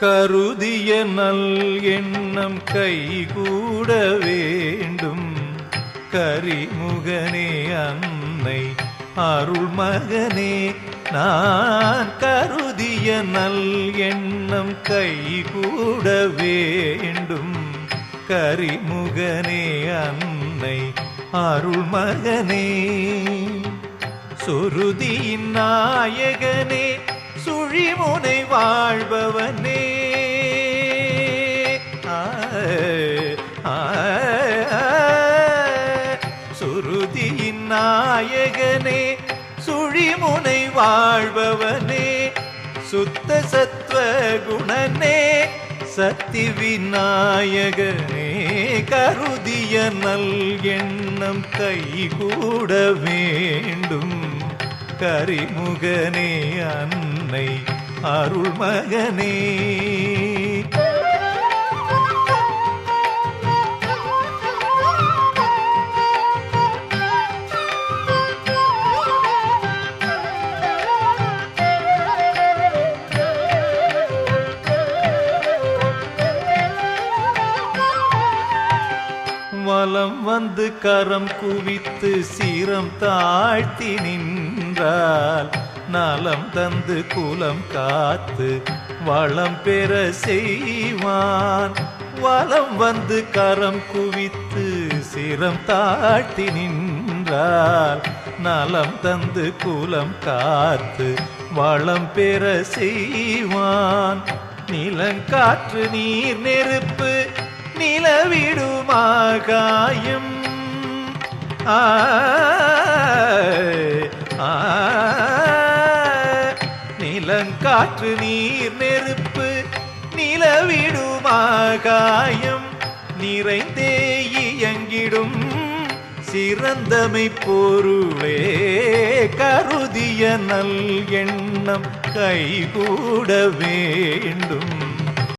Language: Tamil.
கருதிய நல் எண்ணம் கைகூட வேண்டும். கரிமுகனே அன்னை அருள் மகனே நான் கருதிய நல் எண்ணம் கைகூட வேண்டும். கரிமுகனே அன்னை அருள் மகனே சுருதியின் நாயகனே சுழிமுனை வாழ்பவனே நாயகனே சுழிமுனை வாழ்பவனே சுத்த சத்வ குணனே சக்தி விநாயகனே கருதிய நல் கைகூட வேண்டும். கரிமுகனே அன்னை அருள்மகனே. காலம் வந்து கரம் குவித்து சீரம் தாழ்த்தி நின்றால் நலம் தந்து குலம் காத்து வளம் பெற செய்வான். வலம் வந்து கரம் குவித்து சிரம் தாழ்த்தி நின்றால் நலம் தந்து குலம் காத்து வளம் பெற செய்வான். நிலங்காற்று நீர் நெருப்பு நிலவிடுமாகாயம். நிலங்காற்று நீர் நெருப்பு நிலவிடுமாகாயம். நிறைந்தே இயங்கிடும் சிறந்தமை பொருளே கருதிய நல் எண்ணம் கைகூட வேண்டும்.